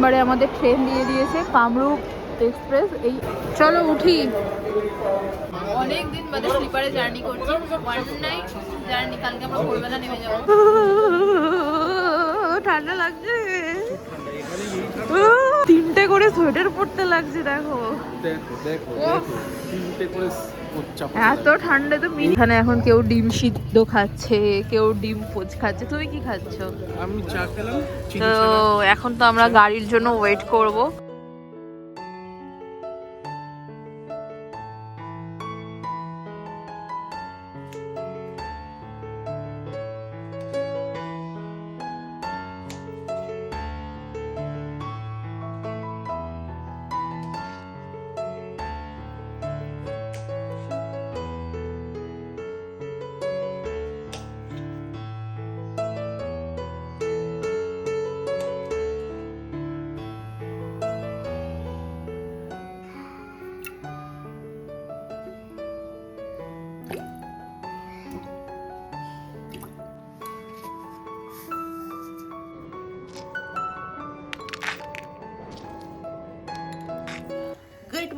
এবারে আমাদের ট্রেন দিয়ে দিয়েছে কামরূপ এক্সপ্রেস এই চলো উঠি। অনেক দিন বাদে স্লিপারে জার্নি করছি। ওয়ান নাইট জার্নি কালকে আমরা ভোরবেলা নেমে যাব। ঠান্ডা লাগছে। তিনটে করে সোয়েটার পড়তে লাগছে দেখো। দেখো দেখো তিনটে করে এত ঠান্ডা তো এখানে এখন কেউ ডিম সিদ্ধ খাচ্ছে কেউ ডিম পোচ খাচ্ছে। তুমি কি খাচ্ছ? আমি চা খেলাম তো এখন তো আমরা গাড়ির জন্য ওয়েট করব।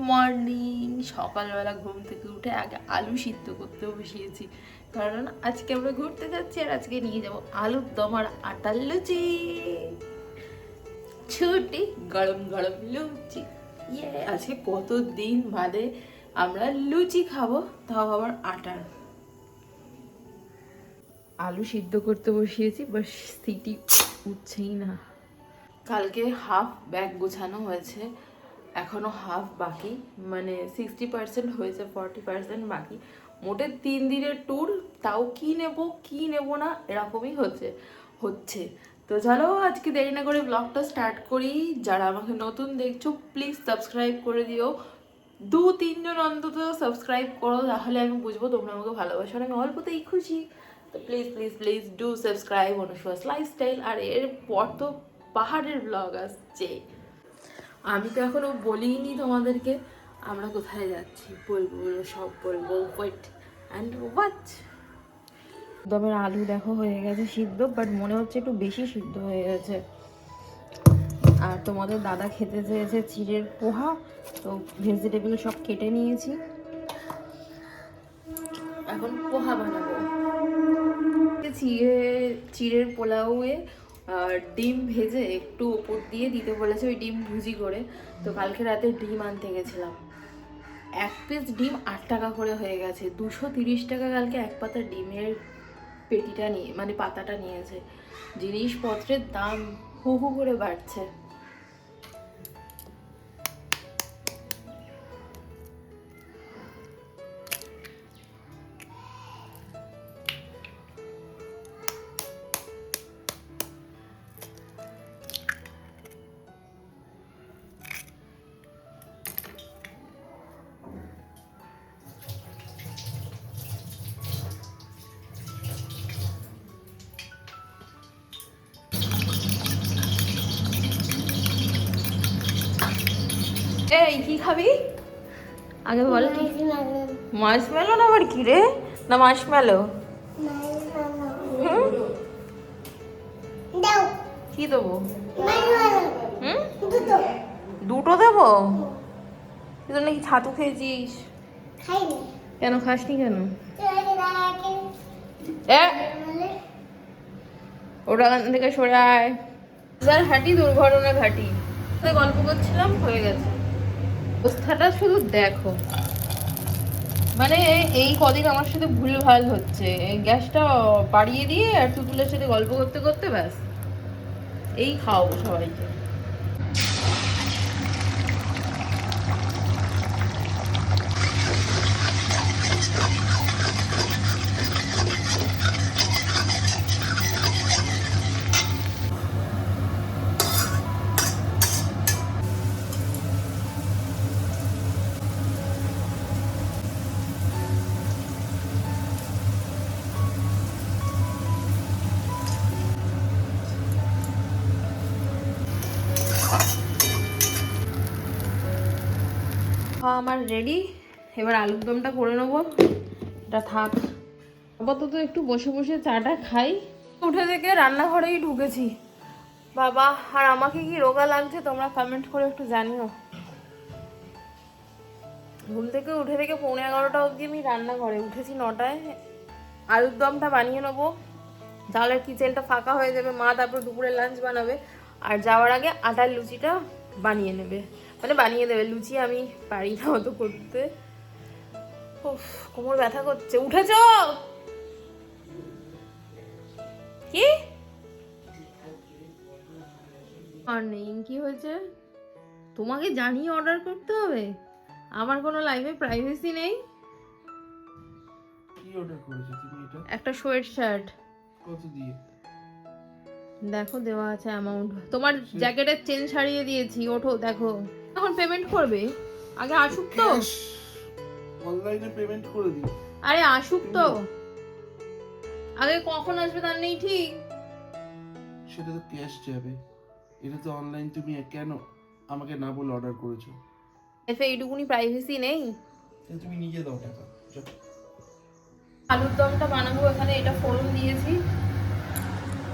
মর্নিং সকালবেলা ঘুম থেকে উঠে আগে আলু সিদ্ধ করতে বসিয়েছি। কারণ আজকে আমরা ঘুরতে যাচ্ছি আর আজকে নিয়ে যাব আলুর দম আর আটার লুচি। ছুটি, গরম গরম লুচি। ইয়ে আজকে কত দিন বাদে আমরা লুচি খাব, তাও আবার আটার। আলু সিদ্ধ করতে বসিয়েছি, বাস সিটি উঠছেই না। কালকে হাফ ব্যাগ গোছানো হয়েছে। এখনও হাফ বাকি মানে সিক্সটি পার্সেন্ট হয়েছে ফর্টি পার্সেন্ট বাকি। মোটে তিন দিনের ট্যুর তাও কি নেব কি নেব না, এরকমই হচ্ছে হচ্ছে। তো চলো, আজকে দেরি না করে ব্লগটা স্টার্ট করি। যারা আমাকে নতুন দেখছ প্লিজ সাবস্ক্রাইব করে দিও। দু, তিনজন অন্তত সাবস্ক্রাইব করো, তাহলে আমি বুঝব তোমরা আমাকে ভালোবাসো আমি অল্পতেই খুশি। তো please please please do subscribe অনুষ্বাস lifestyle আর এরপর তো পাহাড়ের ব্লগ আসছে। আমি তো এখনও বলিনি তোমাদেরকে আমরা কোথায় যাচ্ছি? বলব সব বলব ওয়েট অ্যান্ড ওয়াচ দমের আলু দেখো হয়ে গেছে সিদ্ধ বাট মনে হচ্ছে একটু বেশি সিদ্ধ হয়ে গেছে। আর তোমাদের দাদা খেতে চেয়েছে চিড়ের পোহা তো ভেজিটেবল সব কেটে নিয়েছি। এখন পোহা বানাবো। চিড়ে চিড়ের পোলাওয়ে ডিম ভেজে একটু ওপর দিয়ে দিতে বলেছে ওই ডিম ভুজি করে। তো কালকে রাতে ডিম আনতে গেছিলাম। এক পিস ডিম আট টাকা করে হয়ে গেছে। দুশো তিরিশ টাকা কালকে এক পাতা ডিমের পেটিটা নিয়ে মানে পাতাটা নিয়েছে। জিনিসপত্রের দাম হু হু করে বাড়ছে। এই কি খাবি? আগে বল। কি মার্শমেলো না আবার কি রে? না মার্শমেলো কি দেবো? হুম? দুটো। দেবো? তুই তো নাকি ছাতু খেয়েছিস? কেন খাসনি কেন? ওটা ওখান থেকে সরে আয়। হাঁটি দুর্ঘটনা ঘাটি। গল্প করছিলাম হয়ে গেছে। অবস্থাটা শুধু দেখো। মানে এই কদিন আমার সাথে ভুল ভালো হচ্ছে। গ্যাসটা বাড়িয়ে দিয়ে আর টুটুলের সাথে গল্প করতে করতে ব্যাস। এই খাও সবাইকে। আমার রেডি এবার আলুর দমটা করে নেব। এটা থাক। আপাতত একটু বসে বসে চাটা খাই। উঠে থেকে রান্নাঘরেই ঢুকেছি। বাবা, আর আমাকে কি রোগা লাগছে তোমরা কমেন্ট করে একটু জানিও। ঘুম থেকে উঠে থেকে পৌনে এগারোটা অবধি আমি রান্নাঘরে। উঠেছি নটায়। আলুর দমটা বানিয়ে নেব। তাহলে কিচেনটা ফাঁকা হয়ে যাবে। মা তারপর দুপুরে লাঞ্চ বানাবে। আর যাওয়ার আগে আটার লুচিটা বানিয়ে নেবে। মানে বানিয়ে দেবে লুচি আমি পারি না অত করতে। উফ, কোমর ব্যথা করছে। উঠেছ? কি? আর নেই কি হয়েছে? তোমাকে জানিয়ে অর্ডার করতে হবে? আমার কোনো লাইফে প্রাইভেসি নেই। কি অর্ডার করেছ তুমি এটা? একটা সোয়েট শার্ট কত দিয়ে? দেখো দেওয়া আছে অ্যামাউন্ট তোমার জ্যাকেটের চেন ছাড়িয়ে দিয়েছি। ওঠো দেখো। এখন পেমেন্ট করবে? আগে আসুক তো। অনলাইনে পেমেন্ট করে দিও আরে আসুক তো। আগে কখন আসবে তার নেই ঠিক। সেটা তো ক্যাশ যাবে। এটা তো অনলাইন তুমি কেন আমাকে না বলে অর্ডার করেছ? এফে এইটুকুনি প্রাইভেসি নেই। তুমি নিজে দাও টাকা। আলুর দমটা বানাবো এখানে এটা ফোড়ন দিয়েছি।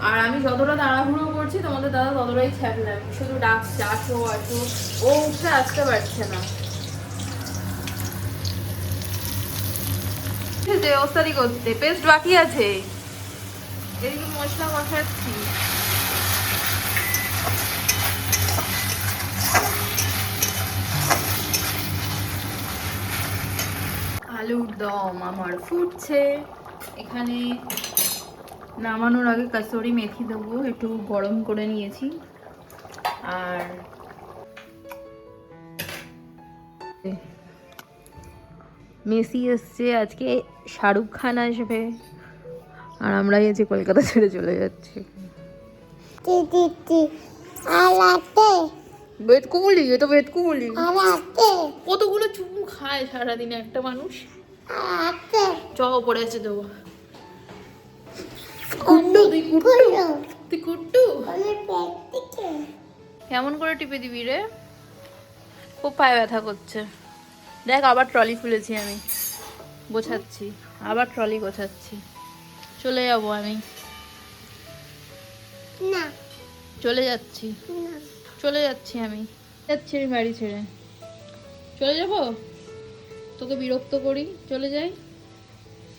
আর আমি যতটা তাড়াহুড়ো করছি তোমাদের দাদা ততটাই ছ্যাপলাম শুধু ডাকছে আসো আসো ও উঠে আসতে পারছে না। যে ওস্তাদি করতে পেস্ট বাকি আছে। এদিকে মশলা কষাচ্ছি আলুর দম আমার ফুটছে। এখানে নামানোর আগে কাসুরি মেথি দেবো একটু গরম করে নিয়েছি। আর মেসি এসছে আজকে শাহরুখ খান আসবে। আর আমরা এই যে কলকাতা ছেড়ে চলে যাচ্ছি। দিদি আলাতে বেতকুগুলি এ তো বেতকুগুলি আলাতে কতগুলো চুমু খায় সারাদিনে একটা মানুষ? চ পড়ে আছে দেবো। কুট্টু। তুই কুট্টু? তুই কুট্টু কেমন করে টিপে দিবি রে? খুব পায়ে ব্যথা করছে। দেখ আবার ট্রলি খুলেছি আমি। গোছাচ্ছি। আবার ট্রলি গোছাচ্ছি। চলে যাব আমি। না। চলে যাচ্ছি। চলে যাচ্ছি আমি। যাচ্ছি আমি বাড়ি ছেড়ে। চলে যাব? তোকে বিরক্ত করি। চলে যাই।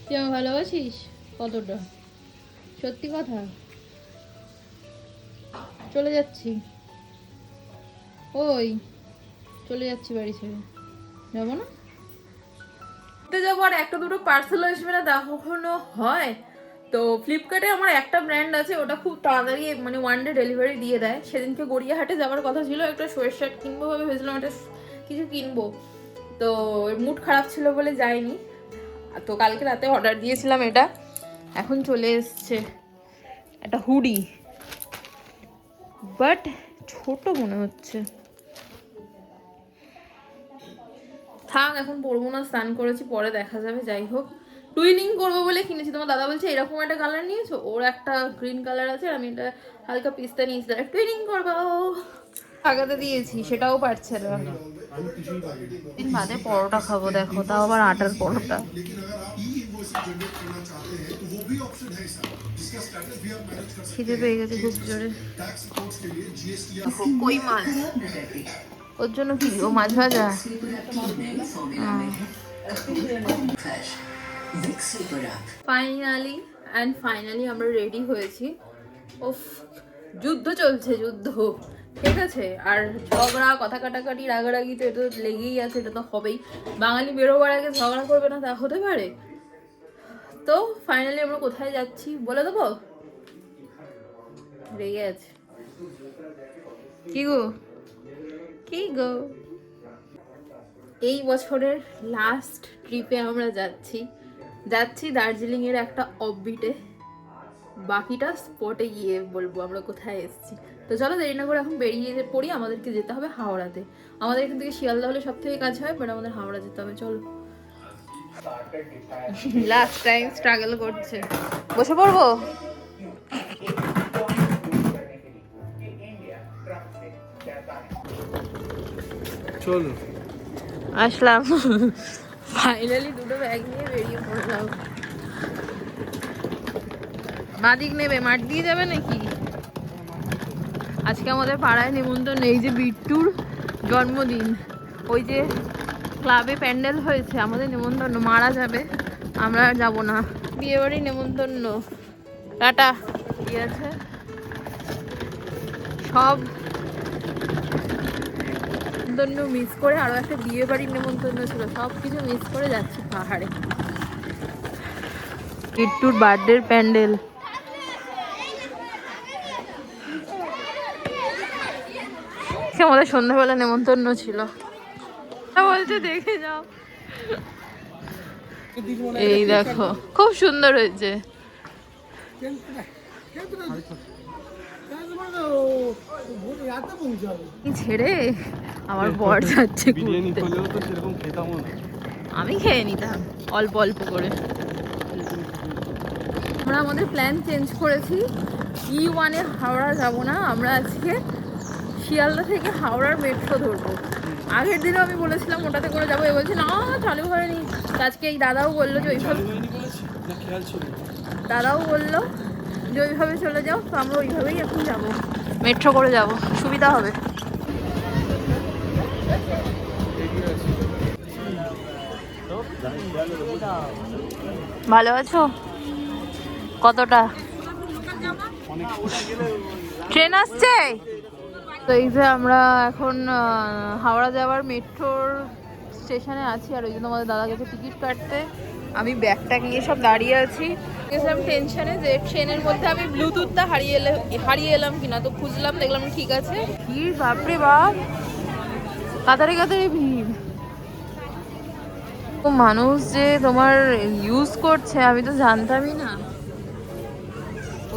তুই আমাকে ভালোবাসিস? কতটা? সত্যি কথা? চলে যাচ্ছি। ওই, চলে যাচ্ছি বাড়ি ছেড়ে। যাব না? ঘুরতে যাব আর একটা দুটো পার্সেল আসবে না তা কখনো হয়। তো ফ্লিপকার্টে আমার একটা ব্র্যান্ড আছে, ওটা খুব তাড়াতাড়ি মানে ওয়ান ডে ডেলিভারি দিয়ে দেয়। সেদিনকে গড়িয়াহাটে যাওয়ার কথা ছিল, একটা সোয়েট শার্ট কিনবো ভাবে ভেবেছিলাম, একটা কিছু কিনবো। তো মুড খারাপ ছিল বলে যাইনি। তো কালকে রাতে অর্ডার দিয়েছিলাম এটা। এখন চলে এসছে একটা হুডি। বাট ছোট মনে হচ্ছে। থাক, এখন পরবো না, স্নান করেছি, পরে দেখা যাবে, যাই হোক। টুইনিং করব বলে কিনেছি। তোমার দাদা বলছে, এরকম একটা কালার নিয়েছো? ওর একটা গ্রিন কালার আছে আমি এটা হালকা পিস্তা নিয়েছি। টুইনিং করব। আগাতে দিয়েছি, সেটাও পারছে না। দিন বাদে পরোটা খাব, দেখো। তাও আবার আটার পরোটা। খিদে পেয়ে গেছে খুব জোরে। কই মাছ ওর জন্য কি? ও মাছ ভাজা? ফাইনালি অ্যান্ড ফাইনালি আমরা রেডি হয়েছি। ওফ যুদ্ধ চলছে যুদ্ধ। ঠিক আছে? আর ঝগড়া কথা কাটাকাটি রাগারাগি তো এটা তো লেগেই আছে এটা তো হবেই। বাঙালি বেরোবার আগে ঝগড়া করবে না তা হতে পারে? তো ফাইনালি আমরা কোথায় যাচ্ছি বলে দেবো? রেগে আছে। কি গো? কি গো? এই বছরের লাস্ট ট্রিপে আমরা যাচ্ছি। যাচ্ছি দার্জিলিংয়ের একটা অফবিটে বাকিটা স্পটে গিয়ে বলব আমরা কোথায় এসেছি। তো চলো দেরি না করে এখন বেরিয়ে পড়ি আমাদেরকে যেতে হবে হাওড়াতে। আমাদের এখান থেকে শিয়ালদা হলে সব থেকে কাজ হয় বাট আমাদের হাওড়া যেতে হবে চলো। লাস্ট টাইম স্ট্রাগল করছে। বসে পড়ব? চলো আসলাম। ফাইনালি দুটো ব্যাগ নিয়ে বেরিয়ে পড়লাম। মাদিক নেবে মাঠ দিয়ে যাবে নাকি? আজকে আমাদের পাড়ায় নিমন্ত্রণ এই যে বিট্টুর জন্মদিন। ওই যে ক্লাবে প্যান্ডেল হয়েছে আমাদের নিমন্ত্রণ মারা যাবে আমরা যাব না। বিয়ে বাড়ি নিমন্ত্রণ টাটা। কি আছে? সব নিমন্ত্রণ মিস করে আরও একটা বিয়ে বাড়ির নিমন্ত্রণ ছিল সব কিছু মিস করে যাচ্ছি পাহাড়ে। বিট্টুর বার্থডের প্যান্ডেল। আমাদের সন্ধ্যাবেলা নেমন্তন্ন ছিল। বলছে দেখে যাও। এই দেখো খুব সুন্দর হয়েছে। ছেড়ে আমার বর যাচ্ছে আমি খেয়ে নিতাম অল্প অল্প করে। আমরা আমাদের প্ল্যান চেঞ্জ করেছি। ই ওয়ানে হাওড়া যাব না আমরা আজকে শিয়ালদা থেকে হাওড়ার মেট্রো ধরবো। আগের দিনও আমি বলেছিলাম ওটাতে করে যাব। এ বলছে না চালু হয়নি। আজকে এই দাদাও বলল যে ওইভাবে দাদাও বলল যে ওইভাবে চলে যাও তো আমরা ওইভাবেই এখন যাব। মেট্রো করে যাব সুবিধা হবে। ভালো আছো? কতটা? ট্রেন আসছে? তো এই যে আমরা এখন হাওড়া যাওয়ার মেট্রোর স্টেশনে আছি, আর ওই জন্য আমাদের দাদা গেছে টিকিট কাটতে। আমি ব্যাগটা নিয়ে সব দাঁড়িয়ে আছি। গেছিলাম টেনশনে যে ট্রেনের মধ্যে আমি ব্লুটুথটা হারিয়ে এলে হারিয়ে এলাম কিনা, তো খুঁজলাম, দেখলাম ঠিক আছে। ভিড় বাপরে বাপ! কাতারে কাতারে ভিড়। মানুষ যে তোমার ইউজ করছে, আমি তো জানতামই না।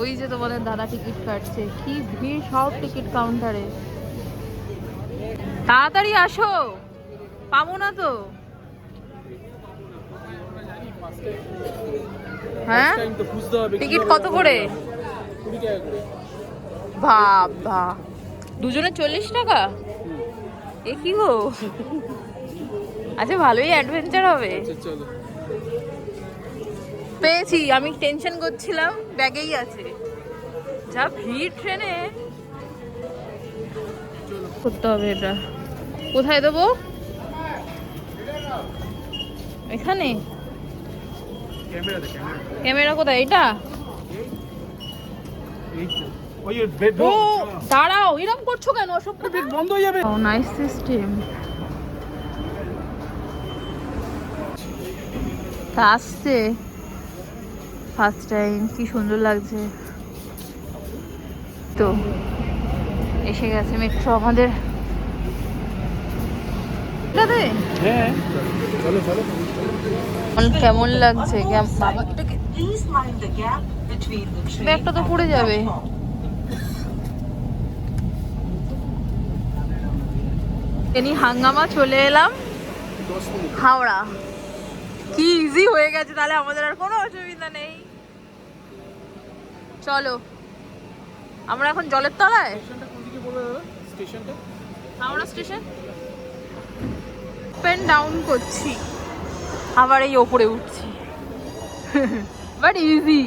ওই যে তোমাদের দাদা টিকিট কাটছে, কি ভিড় সব টিকিট কাউন্টারে তাড়াতাড়ি আসো, পাবো না তো। হ্যাঁ? টিকিট কত করে? বাবা, দুজনে চল্লিশ টাকা? এ কি গো? আচ্ছা ভালোই অ্যাডভেঞ্চার হবে। আচ্ছা চলো। পেয়েছি আমি টেনশন করছিলাম ব্যাগেই আছে। যা ভিড় ট্রেনে। করতে হবে এটা। কোথায় দেবো? এখানে? ক্যামেরা কোথায়? এটা ও দাঁড়াও করছ কেন? বন্ধ হয়ে যাবে। ও নাইস সিস্টেম তা আসছে। ফার্স্ট টাইম কি সুন্দর লাগছে। তো এসে গেছে মেট্রো আমাদের? হ্যাঁ। চলো চলো। এখন কেমন লাগছে? ব্যাগটা তো পড়ে যাবে। হাঙ্গামা চলে এলাম। হাওড়া। কি ইজি হয়ে গেছে তাহলে আমাদের আর কোনো অসুবিধা নেই। চলো। আমরা এখন জলের তলায়? হাওড়া স্টেশন? পেন ডাউন করছি। আবার এই ওপরে উঠছি। বাট ইজি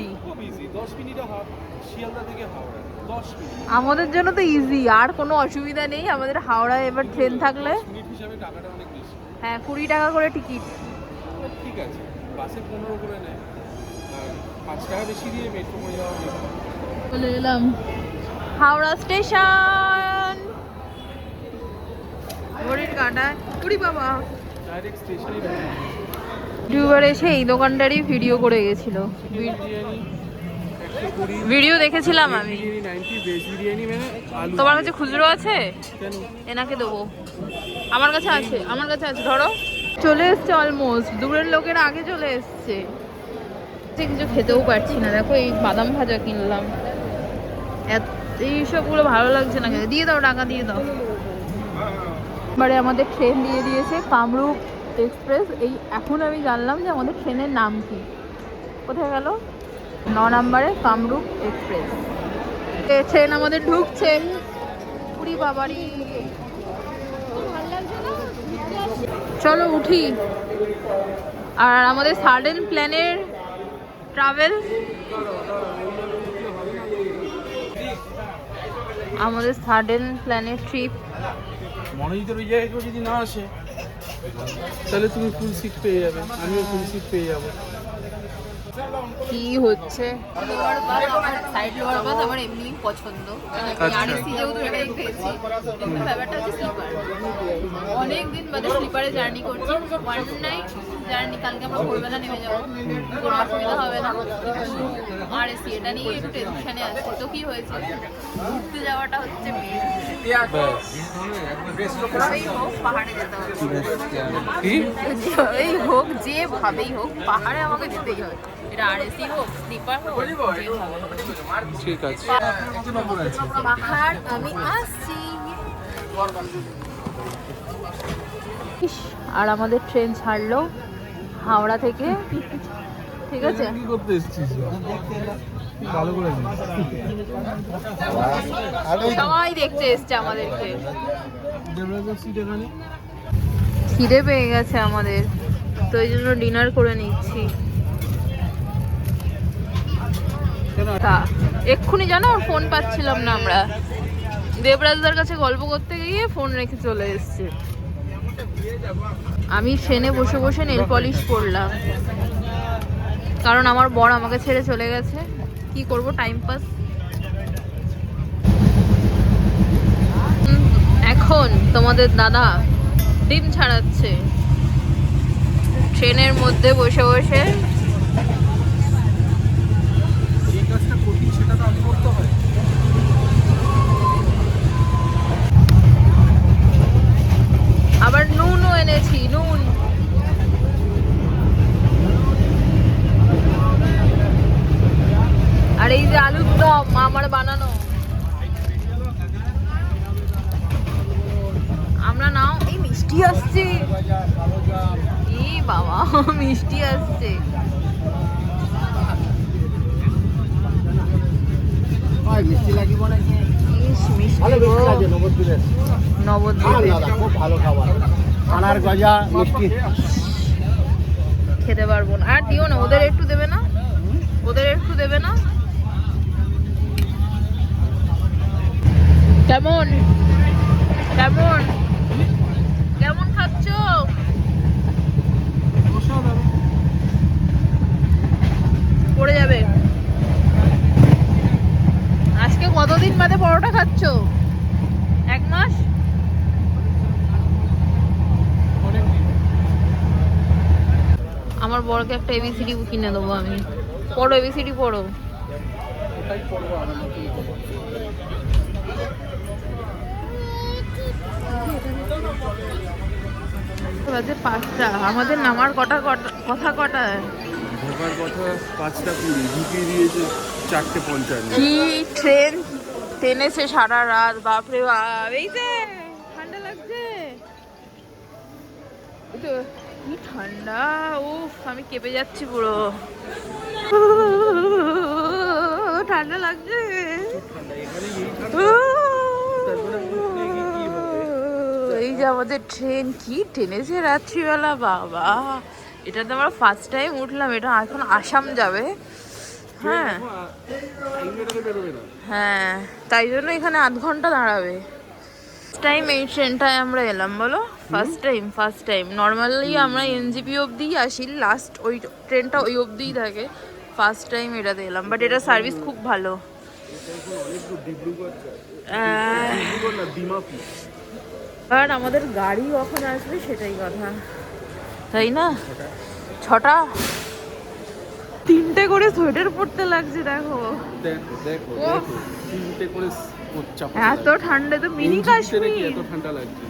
আমাদের জন্য তো ইজি আর কোনো অসুবিধা নেই। আমাদের হাওড়ায় এবার ট্রেন থাকলে হ্যাঁ কুড়ি টাকা করে টিকিট ঠিক আছে। বাসে পনেরো করে নেয়। আর পাঁচ টাকা বেশি দিয়ে মেট্রো করে যাওয়া অনেক চলে এলাম। হাওড়া স্টেশন। ঘড়ির কুড়ি বাবা। ডাইরেক্ট স্টেশনে ইউটিউবার এসে এই দোকানটারই ভিডিও করে গেছিল। ভিডিও দেখেছিলাম আমি। মানে তোমার কাছে খুচরো আছে? এনাকে দেবো। আমার কাছে আছে আমার কাছে আছে ধরো। চলে এসছে অলমোস্ট দূরের লোকের আগে চলে এসছে। কিছু খেতেও পারছি না। দেখো এই বাদাম ভাজা কিনলাম। এইসবগুলো ভালো লাগছে না দিয়ে দাও টাকা, দিয়ে দাও। এবারে আমাদের ট্রেন দিয়ে দিয়েছে কামরূপ এক্সপ্রেস এই এখন আমি জানলাম যে আমাদের ট্রেনের নাম কি। কোথায় গেল? ন নম্বরে কামরূপ এক্সপ্রেস ট্রেন আমাদের ঢুকছে। পুরী বাবারি। চলো উঠি। আর আমাদের সার্ডেন প্ল্যানের ট্রাভেল আমাদের সার্ডেন প্ল্যানের ট্রিপ মনোজিতের ওই জায়গায় যদি না আসে, তাহলে তুমি ফুল সিট পেয়ে যাবে, আমিও ফুল সিট পেয়ে যাব। কি হচ্ছে? লোয়ার আমার সাইড লোয়ার বাস আমার এমনি পছন্দ। আরএসি যেহেতু এটাই পেয়েছি কিন্তু ব্যাপারটা হচ্ছে স্লিপার অনেক দিন বাদে স্লিপারে জার্নি করছি। ওয়ান নাইট জার্নি কালকে আমরা ভোরবেলা নেমে যাব। কোনো অসুবিধা হবে না। আরএসি এটা নিয়ে একটু টেনশনে আছে। তো কি হয়েছে? ঘুরতে যাওয়াটা হচ্ছে যেভাবেই হোক পাহাড়ে যেতে হবে। যেভাবেই হোক যেভাবেই হোক পাহাড়ে আমাকে যেতেই হবে। এটা আরএসি হোক স্লিপার হোক ঠিক আছে। পাহাড় আমি আসছি। আর আমাদের ট্রেন ছাড়লো। হাওড়া থেকে। ঠিক আছে? কি করতে এসেছিস। ভালো করে সবাই দেখতে এসছে আমাদেরকে। খিদে পেয়ে গেছে আমাদের। তো এই জন্য ডিনার করে নিচ্ছি। তা এক্ষুনি জানো ফোন পাচ্ছিলাম না আমরা। দেবরাজদার কাছে গল্প করতে গিয়ে ফোন রেখে চলে এসছে। আমি ট্রেনে বসে বসে নেল পলিশ করলাম। কারণ আমার বর আমাকে ছেড়ে চলে গেছে। কি করব? টাইম পাস এখন তোমাদের দাদা ডিম ছাড়াচ্ছে। ট্রেনের মধ্যে বসে বসে এই কাজটা কঠিন সেটা তো আগে করতে হয় আবার নুনও এনেছি নুন। আর এই যে আলুর দম আমার বানানো। আমরা নাও। এই মিষ্টি আসছে। ই বাবা মিষ্টি আসছে। মিষ্টি লাগিব নাকি নবদ্বীপে খুব ভালো খাবার। আনার গজা, মিষ্টি। খেতে পারব না। আর দিও না, ওদের একটু দেবে না? ওদের একটু দেবে না? কেমন? কেমন? কেমন খাচ্ছ? পড়ে যাবে। আজকে কতদিন বাদে পরোটা খাচ্ছ এক মাস আমার বড়কে একটা এবিসিডি কিনে দেবো আমি। পড়ো এবিসিডি পড়ো। বাজে পাঁচটা। আমাদের নামার কটা কথা কটা? ঢোকার কথা পাঁচটা কুড়ি। ঢুকিয়ে দিয়েছে চারটে পঞ্চান্ন। কি ট্রেন? টেনেছে সারা রাত বাপরে বাপ। এই যে ঠান্ডা লাগছে। কি ঠান্ডা? উফ আমি কেঁপে যাচ্ছি পুরো। ঠান্ডা লাগছে। এই যে আমাদের ট্রেন কি টেনেছে রাত্রিবেলা বাবা। এটা তো আমরা ফার্স্ট টাইম উঠলাম এটা এখন আসাম যাবে। হ্যাঁ। হ্যাঁ তাই জন্য এখানে আধ ঘণ্টা দাঁড়াবে। টাইম এই ট্রেনটায় আমরা এলাম, বলো? First time first time normally আমরা এনজিপি অবধিই আসি লাস্ট ওই ট্রেনটা ওই অবধিই থাকে। ফার্স্ট টাইম এটাতে এলাম বাট এটা সার্ভিস খুব ভালো। আর আমাদের গাড়ি কখন আসবে সেটাই কথা। তাই না? ছটা? তিনটে করে সোয়েটার পরতে লাগছে দেখো। দেখো দেখো তিনটে করে এত ঠান্ডা তো মিনি কাশ্মীর। এত ঠান্ডা লাগছে।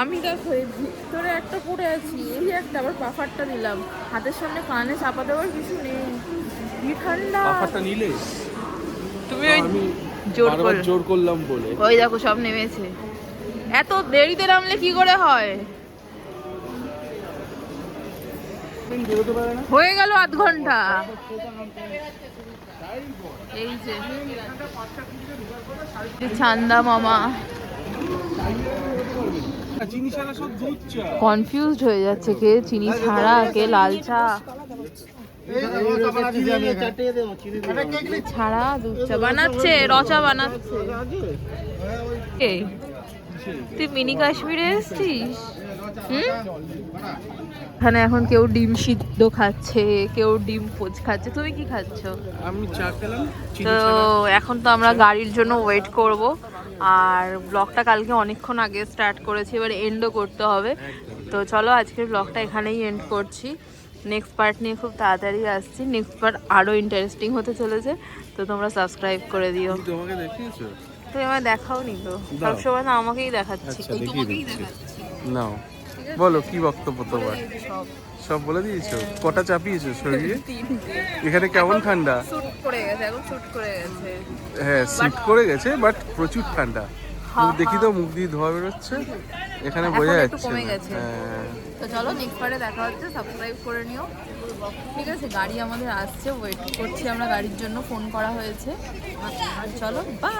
আমি দেখো এই ভিতরে একটা পরে আছি এই একটা আবার পাফারটা দিলাম হাতের সামনে কানে চাপা দেওয়ার কিছু নেই। কি ঠান্ডা। পাখাটা নিলে? তুমি ওই জোর জোর করলাম বলে। ওই দেখো সব নেমেছে। এত দেরিতে নামলে কি করে হয় বেরোতে পারে না হয়ে গেল আধ ঘণ্টা। এই যে। চান্দা মামা। কনফিউজড হয়ে যাচ্ছে কে? চিনি ছাড়া কে? লাল চা। ছাড়া দুধ চা। বানাচ্ছে রচা বানাচ্ছে। তুই মিনি কাশ্মীরে এসছিস? হুম? এখানে এখন কেউ ডিম সিদ্ধ খাচ্ছে কেউ ডিম পোচ খাচ্ছে। তুমি কি খাচ্ছ? আমি চা খেলাম তো এখন তো আমরা গাড়ির জন্য ওয়েট করব। আর ব্লগটা কালকে অনেকক্ষণ আগে স্টার্ট করেছি এবার এন্ডও করতে হবে। তো চলো আজকের ব্লগটা এখানেই এন্ড করছি। নেক্সট পার্ট নিয়ে খুব তাড়াতাড়ি আসছি। নেক্সট পার্ট আরও ইন্টারেস্টিং হতে চলেছে। তো তোমরা সাবস্ক্রাইব করে দিও। তোমাকে দেখিয়েছো? তুমি আমায় দেখাও নি তো। সবসময় না আমাকেই দেখাচ্ছি। আচ্ছা, তোমাকেই দেখাচ্ছি। নাও? বলো কি বক্তব্য তোমার? সব। বলে দিয়েছ? কটা চাপিয়েছো শরীরে? এখানে কেমন ঠান্ডা? হ্যাঁ সিট করে গেছে। বাট প্রচুর ঠান্ডা। দেখি তো মুখ দিয়ে ধোয়া বেরোচ্ছে। এখানে বোঝা যাচ্ছে। হ্যাঁ। তো চলো নেক্সট পারে দেখা হচ্ছে সাবস্ক্রাইব করে নিও। ঠিক আছে গাড়ি আমাদের আসছে ওয়েট করছি আমরা গাড়ির জন্য ফোন করা হয়েছে। চলো বাই